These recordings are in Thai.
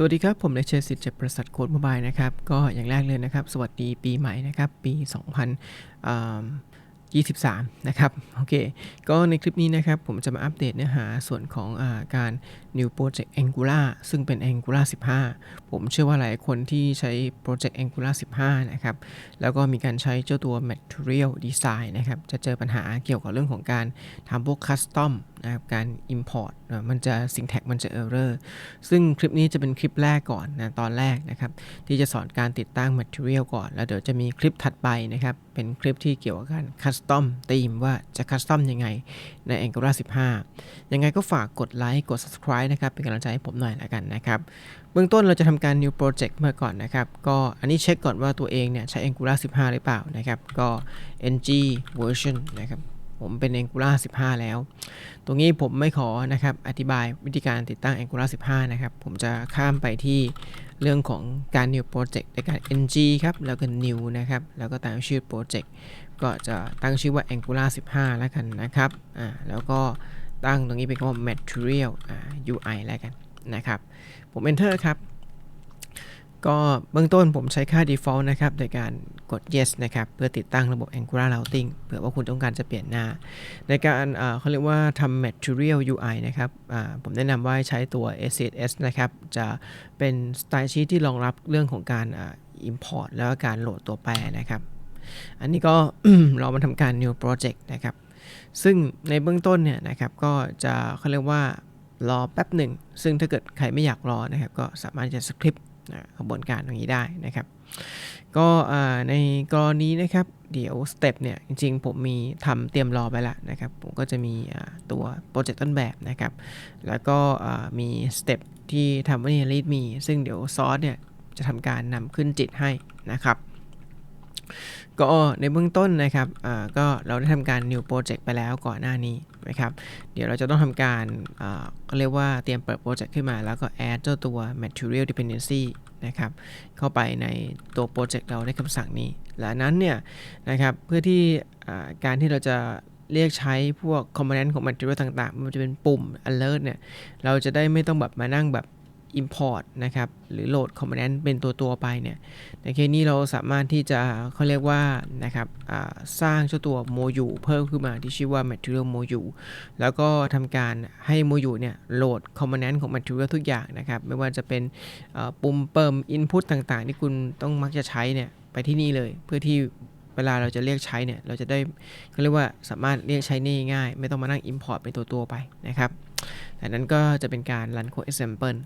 สวัสดีครับ ผมเลเชอร์สิทธิ์เจากบริษัทโค้ดมบายนะครับ ก็อย่างแรกเลยนะครับ สวัสดีปีใหม่นะครับ ปี 2023 นะครับ โอเค ก็ในคลิปนี้นะครับ ผมจะมาอัปเดตเนื้อหาส่วนของอาการ New Project Angular ซึ่งเป็น Angular 15 ผมเชื่อว่าหลายคนที่ใช้ Project Angular 15 นะครับ แล้วก็มีการใช้เจ้าตัว Material Design นะครับ จะเจอปัญหาเกี่ยวกับเรื่องของการทำพวก Custom นะครับการ Import นะมันจะ Syntax มันจะ Error ซึ่งคลิปนี้จะเป็นคลิปแรกก่อนนะตอนแรกนะครับ ที่จะสอนการติดตั้ง Material ก่อน แล้วเดี๋ยวจะมีคลิปถัดไปนะครับ เป็นคลิปที่เกี่ยวกับการ Custom Theme ว่าจะ Custom ยังไงใน Angular 15 ยังไงก็ฝากกดไลค์กด subscribe นะครับ เป็นกำลังใจให้ผมหน่อยละกันนะครับเบื้องต้นเราจะทำการ new project มาก่อนนะครับ ก็อันนี้เช็คก่อนว่าตัวเองเนี่ยใช้ Angular 15 หรือเปล่านะครับ ก็ ng version นะครับ ผมเป็น Angular 15 แล้ว ตรงนี้ผมไม่ขอนะครับอธิบายวิธีการติดตั้ง Angular 15 นะครับ ผมจะข้ามไปที่เรื่องของการ new project ในการ ng ครับ แล้วก็ new นะครับ แล้วก็ตามชื่อ project ก็จะตั้งชื่อว่า Angular 15 แล้วกันนะครับ อ่า แล้วก็ตั้งตรงนี้เป็นคำว่า material อ่า UI แล้วกันนะครับ ผม enter ครับ ก็เบื้องต้นผมใช้ค่า default นะครับโดยการกด yes นะครับ เพื่อติดตั้งระบบ Angular Routing เผื่อว่าคุณต้องการจะเปลี่ยนหน้า ในการเขาเรียกว่าทำ Material UI นะครับผมแนะนำว่าใช้ตัว SCSS นะครับ จะเป็นสไตล์ชีตที่รองรับเรื่องของการ import แล้วก็การโหลดตัวแปรนะครับ อันนี้ก็เรามาทำการ new project นะครับ ซึ่งในเบื้องต้นเนี่ยนะครับ ก็จะเขาเรียกว่ารอแป๊บหนึ่ง ซึ่งถ้าเกิดใครไม่อยากรอนะครับ ก็สามารถจะสคริปต์ กระบวนการตรงนี้ได้นะครับ ก็ในกรณีนะครับ เดี๋ยวสเต็ปเนี่ยจริงๆ ผมมีทำเตรียมรอไปแล้วนะครับ ผมก็จะมีตัวโปรเจกต์ต้นแบบนะครับ แล้วก็มีสเต็ปที่ทำไว้ใน read me ซึ่งเดี๋ยวซอสเนี่ยจะทำการนำขึ้นจิตให้นะครับก็ในเบื้องต้นนะครับก็เราได้ทำการ new project ไปแล้วก่อนหน้านี้นะครับ เดี๋ยวเราจะต้องทำการก็เรียกว่าเตรียมเปิดโปรเจกต์ขึ้นมาแล้วก็ add เจ้าตัว material dependency นะครับเข้าไปในตัวโปรเจกต์เราในคำสั่งนี้หลังนั้นเนี่ยนะครับเพื่อที่การที่เราจะเรียกใช้พวกคอมโพเนนต์ของ material ต่างๆ มันจะเป็นปุ่ม alert เนี่ย เราจะได้ไม่ต้องแบบมานั่งแบบ import นะครับหรือโหลด component เป็นตัวตัวไปเนี่ยในเคสนี้เราสามารถที่จะเขาเรียกว่านะครับสร้างเจ้าตัวโมยูเพิ่มขึ้นมาที่ชื่อว่า material m o d u l แล้วก็ทำการให้โมยูเนี่ยโหลด component ของ material ทุกอย่างนะครับไม่ว่าจะเป็นปุ่มเปิม input ต่างๆ ที่คุณต้องมักจะใช้เนี่ยไปที่นี่เลยเพื่อที่เวลาเราจะเรียกใช้เนี่ยเราจะได้เขาเรียกว่าสามารถเรียกใช้ได้ง่าย ไม่ต้องมานั่ง import เป็นตัวตัวไปนะครับแต่นั้นก็จะเป็นการ run code example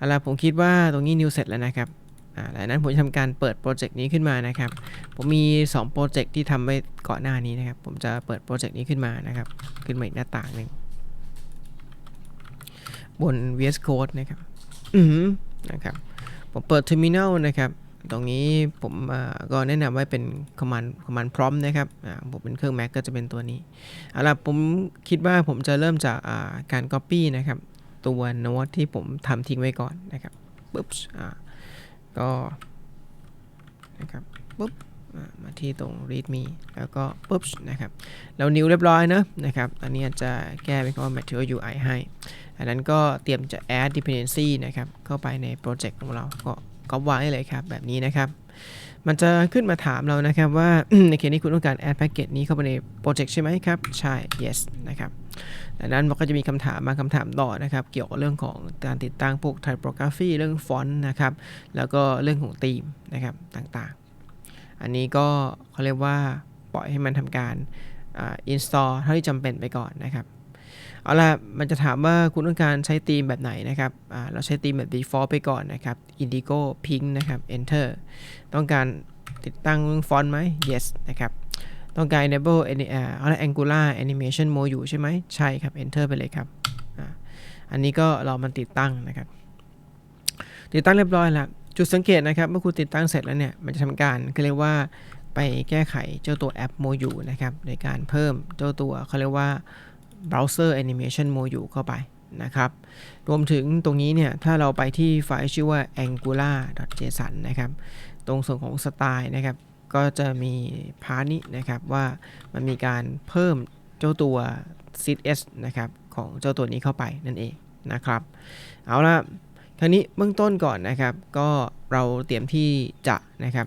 เอาล่ะผมคิดว่าตรงนี้นิวเสร็จแล้วนะครับอ่าหลังนั้นผมจะทำการเปิดโปรเจกต์นี้ขึ้นมานะครับ ผมมี2โปรเจกต์ที่ทำไว้ก่อนหน้านี้นะครับ ผมจะเปิดโปรเจกต์นี้ขึ้นมานะครับ ขึ้นมาอีกหน้าต่างหนึ่งบน VS Code นะครับ อืมนะครับ ผมเปิด Terminal นะครับ ตรงนี้ผมก็แนะนำไว้เป็น command command prompt นะครับผมเป็นเครื่อง Mac ก็จะเป็นตัวนี้ เอาล่ะผมคิดว่าผมจะเริ่มจากการ copy นะครับ ตัวโน้ตที่ผมทำทิ้งไว้ก่อนนะครับปุ๊บอ่าก็นะครับปุ๊บมาที่ตรง readme แล้วก็ปุ๊บนะครับเรานิ้วเรียบร้อยเนอะนะครับ อันนี้จะแก้เป็นคำว่า material UI ให้ อันนั้นก็เตรียมจะ add dependency นะครับ เข้าไปในโปรเจกต์ของเราก็ ก็วางได้เลยครับ แบบนี้นะครับ มันจะขึ้นมาถามเรานะครับว่า ในเคสนี้คุณต้องการ add package นี้เข้าไปในโปรเจกต์ใช่ไหมครับ ใช่ yes นะครับดังนั้นมันก็จะมีคำถามมาคำถามต่อนะครับ เกี่ยวกับเรื่องของการติดตั้งพวก typography เรื่องฟอนต์นะครับ แล้วก็เรื่องของธีมนะครับต่างๆ อันนี้ก็เขาเรียกว่าปล่อยให้มันทำการ install เท่าที่จำเป็นไปก่อนนะครับ เอาล่ะ มันจะถามว่าคุณต้องการใช้ธีมแบบไหนนะครับเราใช้ธีมแบบ default ไปก่อนนะครับ indigo pink นะครับ enter ต้องการติดตั้งฟอนต์ไหม yes นะครับต้องการ enable อะไร angular animation mode อยู่ใช่ไหมใช่ครับ enter ไปเลยครับอันนี้ก็เรามันติดตั้งนะครับ ติดตั้งเรียบร้อยแล้ว จุดสังเกตนะครับ เมื่อคุณติดตั้งเสร็จแล้วเนี่ยมันจะทำการเขาเรียกว่าไปแก้ไขเจ้าตัวแอป module นะครับในการเพิ่มเจ้าตัวเขาเรียกว่า browser animation module เข้าไปนะครับ รวมถึงตรงนี้เนี่ย ถ้าเราไปที่ไฟล์ชื่อว่า angular.json นะครับ ตรงส่วนของสไตล์นะครับ ก็จะมีพาร์ทนี้นะครับว่ามันมีการเพิ่มเจ้าตัว CSS นะครับ ของเจ้าตัวนี้เข้าไปนั่นเองนะครับ เอาละคราวนี้เบื้องต้นก่อนนะครับ ก็เราเตรียมที่จะนะครับ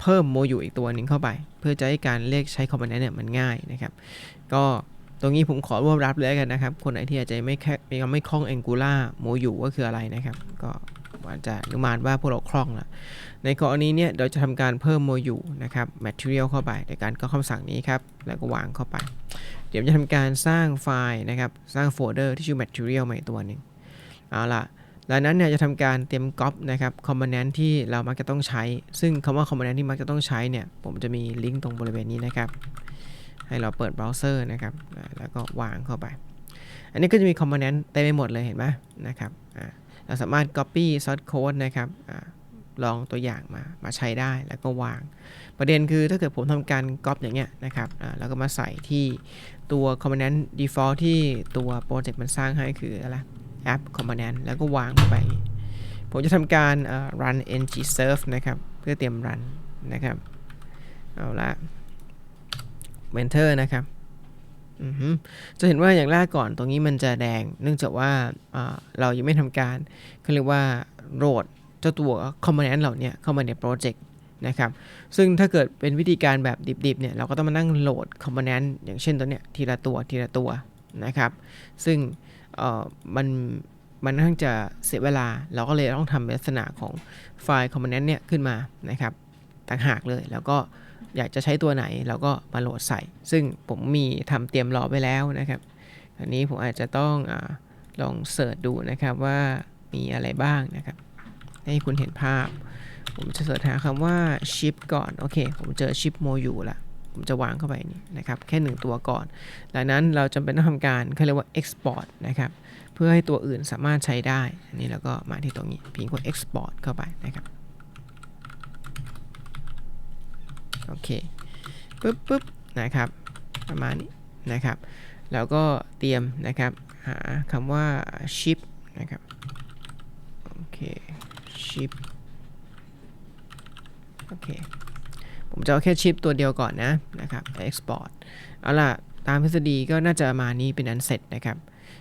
เพิ่มโมยูอีกตัวหนึ่งเข้าไป เพื่อจะให้การเรียกใช้คอมโพเนนต์เนี่ยมันง่ายนะครับ ก็ ตรงนี้ผมขอรวบรับเลยกันนะครับ คนไหนที่อาจจะไม่แค่ยังไม่คล่อง Angular โมยูก็คืออะไรนะครับ ก็อาจจะอนุมานว่าพวกเราคล่องล้วในกรณีเนี้เราจะทำการเพิ่มโมยูนะครับ material เข้าไปในการก็คำสั่งนี้ครับ แล้วก็วางเข้าไป เดี๋ยวจะทำการสร้างไฟล์นะครับ สร้างโฟลเดอร์ที่ชื่อ material ใหม่ตัวหนึ่งเอาล่ะหลังนั้นเนี่ยจะทำการเตรียมก๊อปนะครับคอมโพเนนต์ที่เรามักจะต้องใช้ ซึ่งคำว่าคอมโพเนนต์ที่มักจะต้องใช้เนี่ย ผมจะมีลิงก์ตรงบริเวณนี้นะครับ ให้เราเปิดเบราว์เซอร์นะครับแล้วก็วางเข้าไป อันนี้ก็จะมีคอมโพเนนต์เต็มไปหมดเลยเห็นไหมนะครับเราสามารถ Copy Source Code นะครับอลองตัวอย่างมามาใช้ได้แล้วก็วาง ประเด็นคือถ้าเกิดผมทำการก๊อปอย่างเงี้ยนะครับแล้วก็มาใส่ที่ตัวคอมโพเนนต์ default ที่ตัวโปรเจกต์มันสร้างให้คืออะไรแอป component แล้วก็วางไป ผมจะทำการ run ng serve นะครับ เพื่อเตรียม run นะครับ เอาละ enter นะครับจะเห็นว่าอย่างแรกก่อนตรงนี้มันจะแดง เนื่องจากว่าเรายังไม่ทำการเขาเรียกว่าโหลดเจ้าตัว component เหล่านี้เข้ามาในโปรเจกต์นะครับ ซึ่งถ้าเกิดเป็นวิธีการแบบดิบๆเนี่ยเราก็ต้องมานั่งโหลด component อย่างเช่นตัวเนี้ยทีละตัวทีละตัวนะครับ ซึ่งมันมันค่อนข้างจะเสียเวลา เราก็เลยต้องทำลักษณะของไฟล์คอมโพเนนต์เนี่ยขึ้นมานะครับต่างหากเลยแล้วก็ อยากจะใช้ตัวไหนเราก็มาโหลดใส่ ซึ่งผมมีทำเตรียมรอไว้แล้วนะครับ อันนี้ผมอาจจะต้องอลองเสิร์ชดูนะครับว่ามีอะไรบ้างนะครับ ให้คุณเห็นภาพ ผมจะเสิร์ชหาคำว่า ship ก่อน โอเค ผมเจอ ship m o อยู่ละผมจะวางเข้าไปนี่นะครับแค่ 1 ตัวก่อนดังนั้นเราจำเป็นต้องทำการเขาเรียกว่า export นะครับ เพื่อให้ตัวอื่นสามารถใช้ได้ อันนี้เราก็มาที่ตรงนี้พิมพ์กด export เข้าไปนะครับ โอเคปึ๊บปึ๊บนะครับ ประมาณนี้นะครับ แล้วก็เตรียมนะครับ หาคำว่า ship นะครับ โอเค ship โอเค ผมจะเอาแค่ชิปตัวเดียวก่อนนะนะครับ export เอาล่ะ ตามทฤษฎีก็น่าจะมานี้เป็นอันเสร็จนะครับ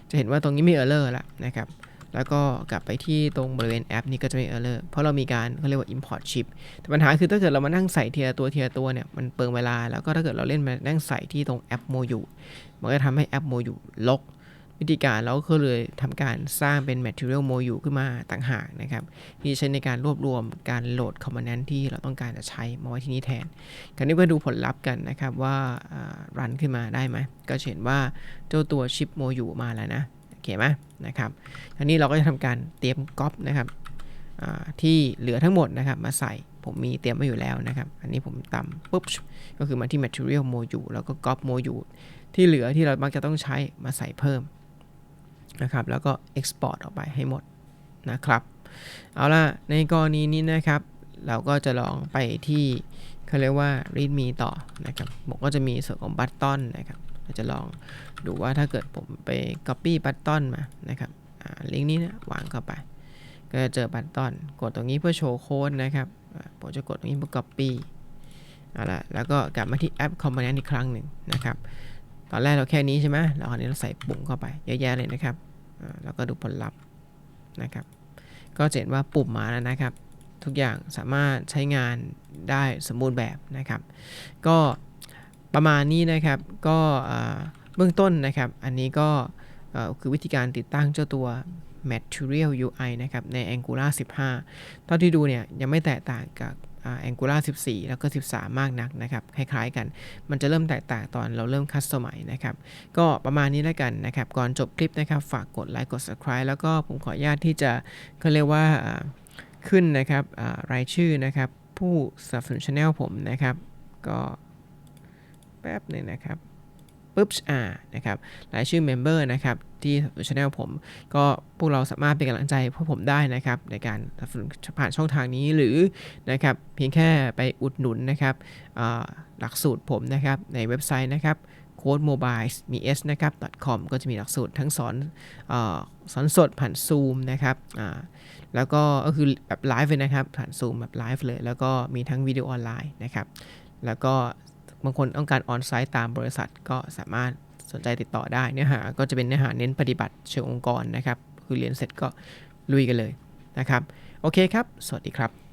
จะเห็นว่าตรงนี้มี error ละนะครับ แล้วก็กลับไปที่ตรงบริเวณแอปนี้ก็จะมี error เพราะเรามีการเขาเรียกว่า import chip แต่ปัญหาคือถ้าเกิดเรามานั่งใส่ทีละตัวทีละตัวเนี่ยมันเปิงเวลา แล้วก็ถ้าเกิดเราเล่นมานั่งใส่ที่ตรงแอปโมยูมันก็ทำให้แอปโมยูลกวิธีการเราก็เลยทำการสร้างเป็น material MOU ขึ้นมาต่างหากนะครับ ที่ใช้ในการรวบรวมการโหลด component ที่เราต้องการจะใช้มาไว้ที่นี้แทนคราวนี้มาดูผลลัพธ์กันนะครับว่ารันขึ้นมาได้ไหมก็เห็นว่าเจ้าตัว chip module มาแล้วนะ โอเคไหมนะครับคราวนี้เราก็จะทำการเตรียมก๊อปนะครับที่เหลือทั้งหมดนะครับมาใส่ผมมีเตรียมไว้อยู่แล้วนะครับ อันนี้ผมตำปุ๊บก็คือมาที่ material module แล้วก็ก๊อป module ที่เหลือที่เรามักจะต้องใช้มาใส่เพิ่มนะครับ แล้วก็ export ออกไปให้หมดนะครับ เอาล่ะ ในกรณีนี้นะครับ เราก็จะลองไปที่เขาเรียกว่า readme ต่อนะครับผมก็จะมีส่วนของบัตตอนนะครับ เราจะลองดูว่าถ้าเกิดผมไป copy บัตตอนมานะครับลิงก์นี้นะวางเข้าไป ก็จะเจอบัตตอน กดตรงนี้เพื่อโชว์โค้ดนะครับผมจะกดตรงนี้เพื่อ copy เอาละแล้วก็กลับมาที่แอป component อีกครั้งหนึ่งนะครับ ตอนแรกเราแค่นี้ใช่ไหมเราคราวนี้เราใส่ปุ่มเข้าไปเยอะแยะเลยนะครับแล้วก็ดูผลลัพธ์นะครับ ก็เห็นว่าปุ่มมาแล้วนะครับ ทุกอย่างสามารถใช้งานได้สมบูรณ์แบบนะครับ ก็ ประมาณนี้นะครับก็เบื้องต้นนะครับ อันนี้ก็คือวิธีการติดตั้งเจ้าตัว Material UI นะครับ ใน Angular 15 เท่าที่ดูเนี่ย ยังไม่แตกต่างกับ Angular 14 แล้วก็ 13 มากนักนะครับ คล้ายๆกัน มันจะเริ่มแตกต่างตอนเราเริ่มคัสตอมใหม่นะครับ ก็ประมาณนี้แล้วกันนะครับ ก่อนจบคลิปนะครับ ฝากกดไลค์กด subscribe แล้วก็ผมขออนุญาตที่จะเขาเรียกว่าขึ้นนะครับรายชื่อนะครับ ผู้สนับสนุนช anel ผมนะครับ ก็ แป๊บหนึ่งนะครับปุ๊บอ่านะครับรายชื่อเมมเบอร์นะครับที่ช anel ผม ก็พวกเราสามารถเป็นกำลังใจพวกผมได้นะครับ ในการผ่านช่องทางนี้หรือนะครับเพียงแค่ไปอุดหนุนนะครับหลักสูตรผมนะครับในเว็บไซต์นะครับโค้ดโมบายมี s นะครับ .com ก็จะมีหลักสูตรทั้งสอนอสอนสดผ่านซูมนะครับแล้วก็ก็คือแบบไลฟ์เลยนะครับผ่านซูมแบบไลฟ์เลย แล้วก็มีทั้งวิดีโอออนไลน์นะครับ แล้วก็ บางคนต้องการออนไซต์ตามบริษัทก็สามารถสนใจติดต่อได้ เนื้อหาก็จะเป็นเนื้อหาเน้นปฏิบัติเชิงองค์กรนะครับ คือเรียนเสร็จก็ลุยกันเลยนะครับ โอเคครับ สวัสดีครับ